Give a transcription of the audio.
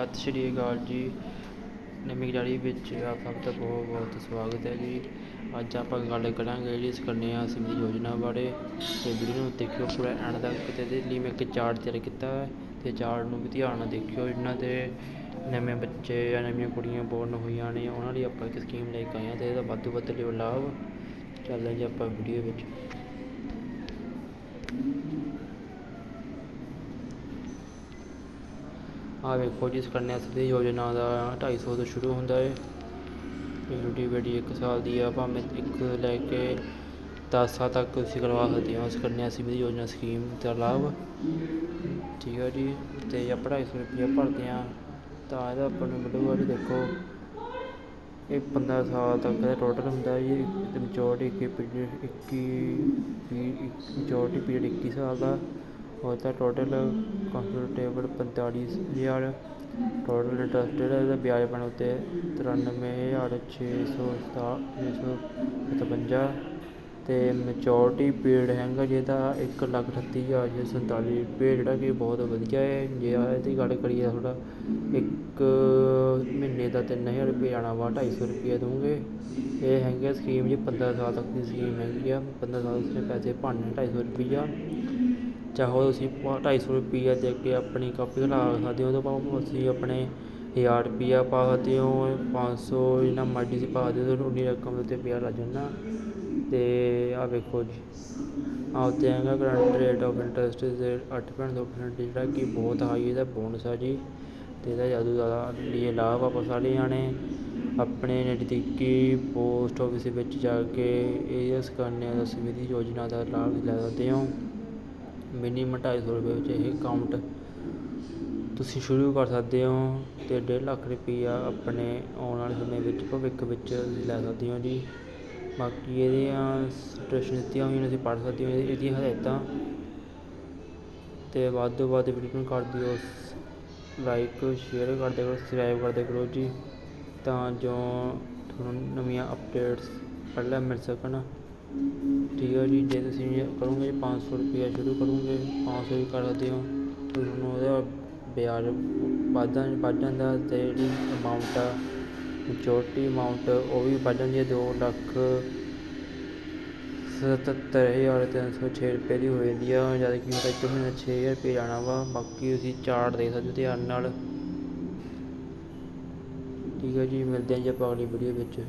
ਸਤਿ ਸ਼੍ਰੀ ਅਕਾਲ ਜੀ। ਨਵੀਂ ਜਾਰੀ ਵਿੱਚ ਆਪ ਸਭ ਦਾ ਬਹੁਤ ਬਹੁਤ ਸਵਾਗਤ ਹੈ ਜੀ। ਅੱਜ ਆਪਾਂ ਗੱਲ ਕਰਾਂਗੇ ਜਿਹੜੀ ਸਕੰਨਿਆ ਸਿਮੀ ਯੋਜਨਾ ਬਾਰੇ। ਤੇ ਵੀਡੀਓ ਨੂੰ ਦੇਖਿਓ ਪੂਰਾ ਐਂਡ ਤੱਕ ਤੇ ਇਹਦੇ ਲਈ ਮੈਂ ਇੱਕ ਚਾਰਟ ਤਿਆਰ ਕੀਤਾ ਹੈ। ਤੇ ਚਾਰਟ ਨੂੰ ਵੀ ਧਿਆਨ ਨਾਲ ਦੇਖਿਓ, ਇਹਨਾਂ ਦੇ ਨਵੇਂ ਬੱਚੇ ਜਾਂ ਨਵੀਆਂ ਕੁੜੀਆਂ ਬੋਰਨ ਹੋਈਆਂ ਨੇ, ਉਹਨਾਂ ਲਈ ਆਪਾਂ ਇੱਕ ਸਕੀਮ ਲੈ ਕੇ ਆਏ ਹਾਂ ਤੇ ਇਹਦਾ ਵੱਧ ਤੋਂ ਵੱਧ ਲਿਓ ਲਾਭ। ਚੱਲਦੇ ਜੀ ਆਪਾਂ ਵੀਡੀਓ ਵਿੱਚ। ਆ ਵੇਖੋ ਜੀ ਸੁਕੰਨਿਆ ਸਮ੍ਰਿਧੀ ਯੋਜਨਾ ਦਾ 250 ਤੋਂ ਸ਼ੁਰੂ ਹੁੰਦਾ ਹੈ ਵੈਲਿਡਿਟੀ ਬੜੀ 1 ਸਾਲ ਦੀ ਆ, ਭਾਵੇਂ ਇੱਕ ਲੈ ਕੇ 10 ਸਾਲ ਤੱਕ ਤੁਸੀਂ ਕਰਵਾ ਸਕਦੇ ਹੋ ਸੁਕੰਨਿਆ ਸਮ੍ਰਿਧੀ ਯੋਜਨਾ ਸਕੀਮ ਦਾ ਲਾਭ। ਠੀਕ ਹੈ ਜੀ, ਤੇ ਆਪਾਂ 250 ਰੁਪਏ ਭਰਦੇ ਹਾਂ ਤਾਂ ਇਹਦਾ ਆਪਾਂ ਨੂੰ ਮਿਲੂਗਾ ਜੀ, ਦੇਖੋ, ਇਹ 15 ਸਾਲ ਤੱਕ ਦਾ ਟੋਟਲ ਹੁੰਦਾ ਜੀ ਤੇ ਮੈਚੋਰਟੀ ਇੱਕੀ, ਪੀਰੀਅਡ, ਇੱਕੀ ਮੈਚੋਰਟੀ ਪੀਰੀਅਡ 21 ਸਾਲ ਦਾ। ਔਰ ਤਾਂ ਟੋਟਲ ਕੰਫਰਟੇਬਲ ਪੰਤਾਲੀ ਹਜ਼ਾਰ ਟੋਟਲ ਇੰਟਰਸਟ ਜਿਹੜਾ ਇਹਦਾ ਵਿਆਜ ਬਣ ਉੱਤੇ ਤਰਾਨਵੇਂ ਹਜ਼ਾਰ ਛੇ ਸੌ ਸਤਾ, ਛੇ ਸੌ ਸਤਵੰਜਾ ਅਤੇ ਮੈਚੋਰਟੀ ਪੀਰੀਅਡ ਹੈਗਾ ਜਿਹਦਾ ਇੱਕ ਲੱਖ ਅਠੱਤੀ ਹਜ਼ਾਰ ਛੇ ਸੌ ਸੰਤਾਲੀ ਰੁਪਏ, ਜਿਹੜਾ ਕਿ ਬਹੁਤ ਵਧੀਆ ਹੈ। ਜੇ ਇਹਦੀ ਗੱਲ ਕਰੀਏ ਤੁਹਾਡਾ ਇੱਕ ਮਹੀਨੇ ਦਾ ਤਿੰਨ ਹਜ਼ਾਰ ਰੁਪਏ ਆਉਣਾ ਵਾ, ਢਾਈ ਸੌ ਰੁਪਏ ਦੂੰਗੇ ਇਹ ਹੈਗੀ ਸਕੀਮ ਜੀ, ਪੰਦਰਾਂ ਸਾਲ ਤੱਕ ਦੀ ਸਕੀਮ ਹੈਗੀ ਆ। ਪੰਦਰਾਂ ਸਾਲ ਤੁਸੀਂ ਪੈਸੇ ਭਰਨੇ ਢਾਈ ਸੌ ਰੁਪਈਆ। ਚਾਹੋ ਤੁਸੀਂ ਢਾਈ ਸੌ ਰੁਪਈਆ ਦੇ ਕੇ ਆਪਣੀ ਕਾਪੀ ਖੜਾ ਸਕਦੇ ਹੋ, ਉਹਦੇ ਬਾਅਦ ਤੁਸੀਂ ਆਪਣੇ ਹਜ਼ਾਰ ਰੁਪਈਆ ਪਾ ਸਕਦੇ ਹੋ, ਪੰਜ ਸੌ ਜਿੰਨਾ ਮਰਜ਼ੀ ਤੁਸੀਂ ਪਾ ਹੋ, ਤੁਹਾਨੂੰ ਉਨੀ ਰਕਮ ਦੇ ਉੱਤੇ ਵਿਆਜ ਲੱਗ ਜਾਂਦਾ ਅਤੇ ਆਹ ਵੇਖੋ ਜੀ, ਆਹ ਉੱਤੇ ਹੈਗਾ ਕਰੰਟ ਰੇਟ ਆਫ ਇੰਟਰਸਟ ਦੇ ਅੱਠ ਪੁਆਇੰਟ ਦੋ ਪਰਸੈਂਟ ਜਿਹੜਾ ਕਿ ਬਹੁਤ ਹਾਈ ਇਹਦਾ ਬੋਨਸ ਆ ਜੀ। ਅਤੇ ਇਹਦਾ ਜ਼ਿਆਦਾ ਜ਼ਿਆਦਾ ਲਈ ਲਾਭ ਆਪਾਂ ਸਾਰੇ ਜਾਣੇ। ਆਪਣੇ ਨਜ਼ਦੀਕੀ ਪੋਸਟ ਆਫਿਸ ਵਿੱਚ ਜਾ ਕੇ ਇਹ ਸੁਕੰਨਿਆ ਦਾ ਸਮ੍ਰਿਧੀ ਯੋਜਨਾ ਦਾ ਲਾਭ ਲੈ ਸਕਦੇ ਹੋ। ਮਿਨੀਮਮ ਢਾਈ ਸੌ ਰੁਪਏ ਵਿੱਚ ਇਹ ਅਕਾਊਂਟ। ਤੁਸੀਂ ਸ਼ੁਰੂ ਕਰ ਸਕਦੇ ਹੋ ਅਤੇ ਡੇਢ ਲੱਖ ਰੁਪਈਆ ਆਪਣੇ ਆਉਣ ਵਾਲੇ ਸਮੇਂ ਵਿੱਚ, ਭਵਿੱਖ ਵਿੱਚ ਲੈ ਸਕਦੇ ਹੋ ਜੀ। ਬਾਕੀ ਇਹਦੀਆਂ ਸਟੇਸ਼ਨ ਦਿੱਤੀਆਂ ਹੋਈਆਂ ਨੇ, ਤੁਸੀਂ ਪੜ੍ਹ ਸਕਦੇ ਹੋ ਇਹਦੀਆਂ ਹਦਾਇਤਾਂ। ਅਤੇ ਵੱਧ ਤੋਂ ਵੱਧ ਵੀਡੀਓ ਨੂੰ ਕਰ ਦਿਓ, ਲਾਈਕ, ਸ਼ੇਅਰ ਕਰਦੇ ਕਰੋ ਸਬਸਕ੍ਰਾਈਬ ਕਰਦੇ ਕਰੋ ਜੀ, ਤਾਂ ਜੋ ਤੁਹਾਨੂੰ ਨਵੀਆਂ ਅਪਡੇਟਸ ਪਹਿਲਾਂ ਮਿਲ ਸਕਣ। ਠੀਕ ਹੈ ਜੀ, ਜੇ ਤੁਸੀਂ ਕਰੋਗੇ ਪੰਜ ਸੌ ਰੁਪਈਆ ਸ਼ੁਰੂ ਕਰੋਗੇ, ਪੰਜ ਸੌ ਵੀ ਕਰ ਸਕਦੇ ਹੋ ਤੁਹਾਨੂੰ ਉਹਦਾ ਵਿਆਜ ਵੱਧਦਾ ਵੱਧ ਜਾਂਦਾ ਅਤੇ ਜਿਹੜੀ ਅਮਾਊਂਟ ਆ ਮਚੋਰਟੀ ਅਮਾਊਂਟ ਉਹ ਵੀ ਵੱਧ ਜਾਂਦੀ ਹੈ, ਦੋ ਲੱਖ ਸਤੱਤਰ ਹਜ਼ਾਰ ਤਿੰਨ ਸੌ ਛੇ ਰੁਪਏ ਦੀ ਹੋ ਜਾਂਦੀ ਆ। ਜਦ ਕਿ ਉਹਦਾ ਇੱਕ ਮਹੀਨੇ ਛੇ ਹਜ਼ਾਰ ਰੁਪਏ ਜਾਣਾ ਵਾ, ਬਾਕੀ ਤੁਸੀਂ ਚਾਰਟ ਦੇਖ ਸਕਦੇ ਹੋ ਧਿਆਨ ਨਾਲ। ਠੀਕ ਹੈ ਜੀ, ਮਿਲਦੇ ਹਾਂ ਜੀ ਆਪਾਂ ਅਗਲੀ ਵੀਡੀਓ ਵਿੱਚ।